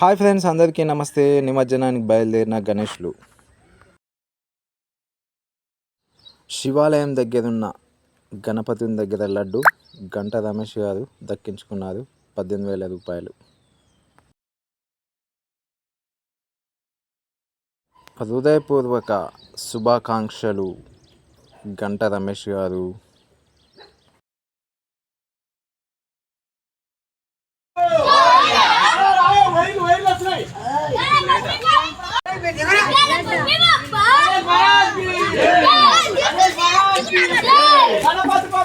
hi friends అందరికీ నమస్తే నిమజ్జనానికి బయలుదేరిన గణేష్లు శివాలయం దగ్గర ఉన్న గణపతిని దగ్గర లడ్డు గంట రమేష్ గారు దక్కించుకున్నారు పద్దెనిమిది వేల రూపాయలు హృదయపూర్వక శుభాకాంక్షలు గంట రమేష్ గారు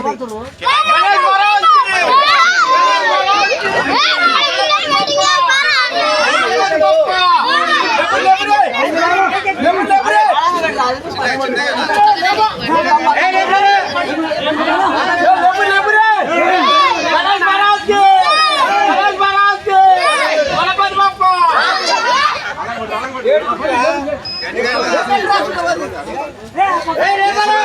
Hey, hey, hey,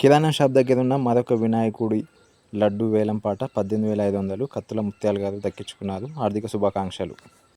కిరాణా షాప్ దగ్గర ఉన్న మరొక వినాయకుడి లడ్డు వేలం పాట పద్దెనిమిది వేల ఐదు వందలు కత్తుల ముత్యాలు గారు దక్కించుకున్నారు ఆర్థిక శుభాకాంక్షలు